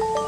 you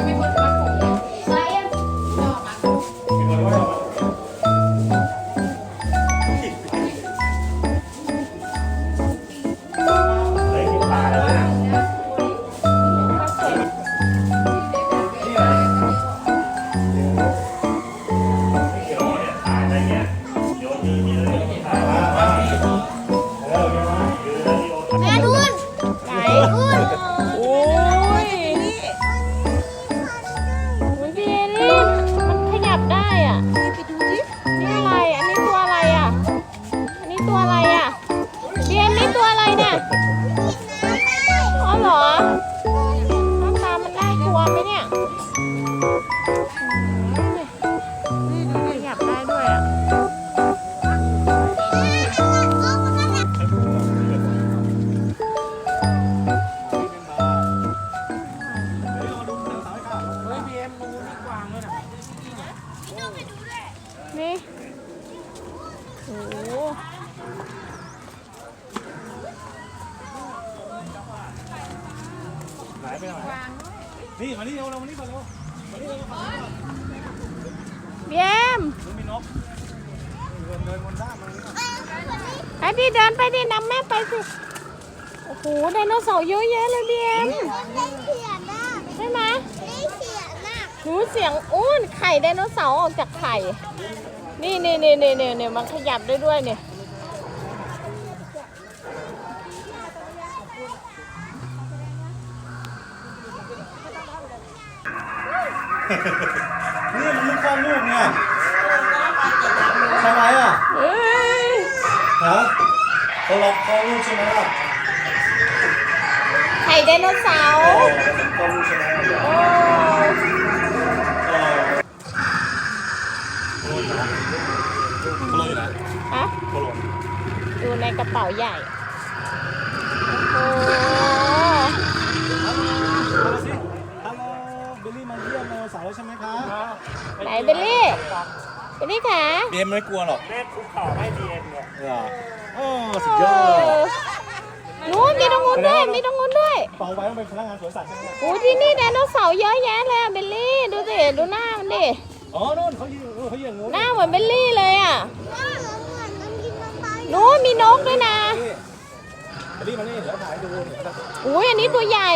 นี่โอ้โหไหนไปไหนนี่มานี่เร็วเรามานี่ก่อนเร็วมานี่เร็วพี่เอ็มมันมีนกเดินเดินบนด้านมานี่ไอพี่เดินไปดินำแม่ไปสิ โอ้โหไดโนเสาร์เยอะแยะเลยพี่เอ็มเล่นเขียนนะ ใช่ไหม เล่นเขียนนะ หู เสียงอ้นไข่ไดโนเสาร์ออกจากไข่ นี่นี่นี่นี่นี่นี่มันขยับได้ด้วยเนี่ยนี่มันลูกคลอดลูกเนี่ยใช่ไหมอะเอ้ยฮะเขาล็อกคลอดลูกใช่ไหมล่ะไข่ไดโนเสาร์เออเป็นคลอดลูกใช่ไหม โอ้ เออ โคโลอยู่ไหนอะโคโลอยู่ในกระเป๋าใหญ่ โอ้โหฮัลโหลสิฮัลโหลบิลลี่มาเยี่ยมไดโนเสาร์แล้วใช่ไหมคะไหนเบลลี่เบลลี่ขาเบมไม่กลัวหรอกแม่คุกเข่าให้บีเอ็มเนี่ยเหรอโอ้สุดยเออดอนู้นมีตรงนู้นด้วยมีตรงนู้นด้วยเปาไว้ต้องเป็นพนักงานสวนสัตว์ใช่ไหมเนี่ยโอ้ที่นี่ไดโนเสาร์เยอะแยะเลยอะเบลลี่ ดูสิ ดูหน้ามันดิ อ๋อนู่นเขายืนเขายืนงูนหน้าเหมือนเบลลี่เลยอะว่าเหมือนเหมือนมันกินลงไปนู้นมีนกด้วยนะนี่บิลลี่มานี่เดี๋ยวถ่ายให้ดูนี่นะครับอุ้ยอันนี้ตัวใหญ่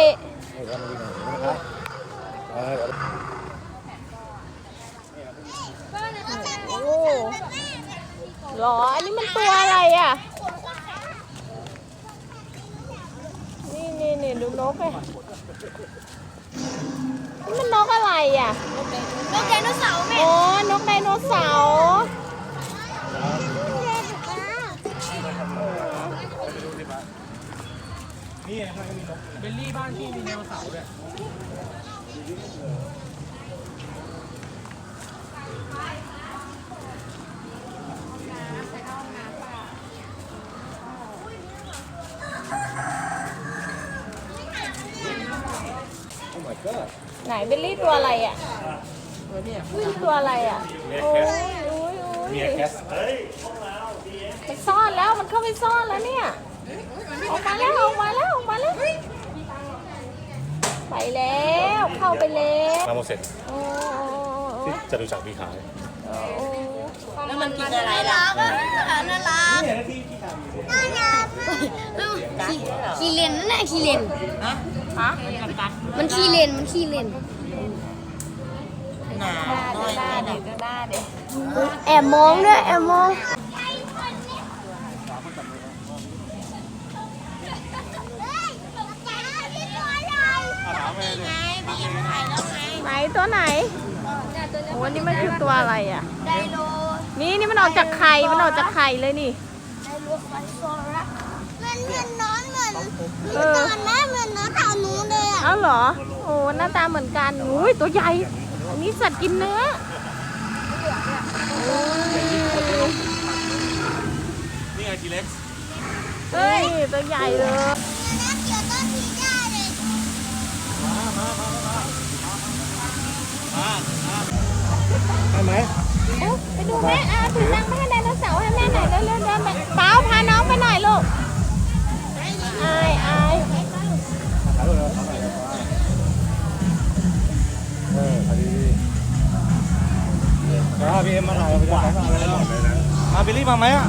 นี่ครับมาดูหน่อยนะครับเออเดี๋ยวโอ้หรอ อันนี้มันตัวอะไรอะ นี่นี่นี่ดูนกเลยนี่มันนก อะไรอะ นกไดโนเสาร์แม่โอ้นกไดโนเสาร์นี่ข้างในก็มีนกเบลลี่บ้านที่มีไดโนเสาร์ด้วยโไหนเบลลี่ตัวอะไรอะอุ้ยตัวอะไรอะโอ้ยโอ้ยโอ้ยเมียแคสเฮ้ยมันซ่อนแล้วมันเข้าไปซ่อนแล้วเนี่ยออกมาแล้วออกมาแล้วออกมาแล้วไปแล้วเข้าไปแล้วมาโมเสร็จโอ้โอ้ที่จตุจักรมีขายโอ้แล้วมันกินอะไรล่ะน่ารักน่ารักขี้เลนนั่นแหละขี้เลน ฮะฮะมันขี้เลนมันขี้เลนหนาน้อยหน้าแค่เด็นั้นกหน้าเด็กแอบมองด้วยแอบมองไงพี่ยังถ่ายแล้วไงไหนตัวไหนโอ้นี่มันคือตัวอะไรอะ ไดโลนี่นี่มันออกจากไข่ มันออกจากไข่เลยนี่ไดโลไฟโซรัสมัน เหมือนน้อนเหมือนเอเหมือนอนอนนะเหมือนน้อนเต่านู้นเลยอะ เอ้าเหรอ โอ้หน้าตาเหมือนกันอุ้ยตัวใหญ่ อันนี้สัตว์กินเนื้อโอ้ยนี่ไงทีเล็กเฮ้ยตัวใหญ่เลยน้ำเขียวต้นทีได้เลยใช่ไหมเอ้าไปดูแม่อาถือตังค์ไปให้ไดโนเสาร์ให้แม่หน่อยเร็วเร็วเดินไปเปล่าพาน้องไปหน่อยลูก ลี่มาไหมอะ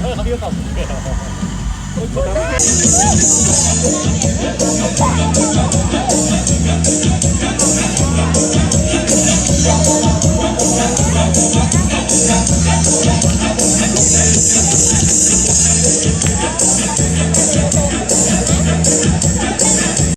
เออเขาพี่ก็ตอบ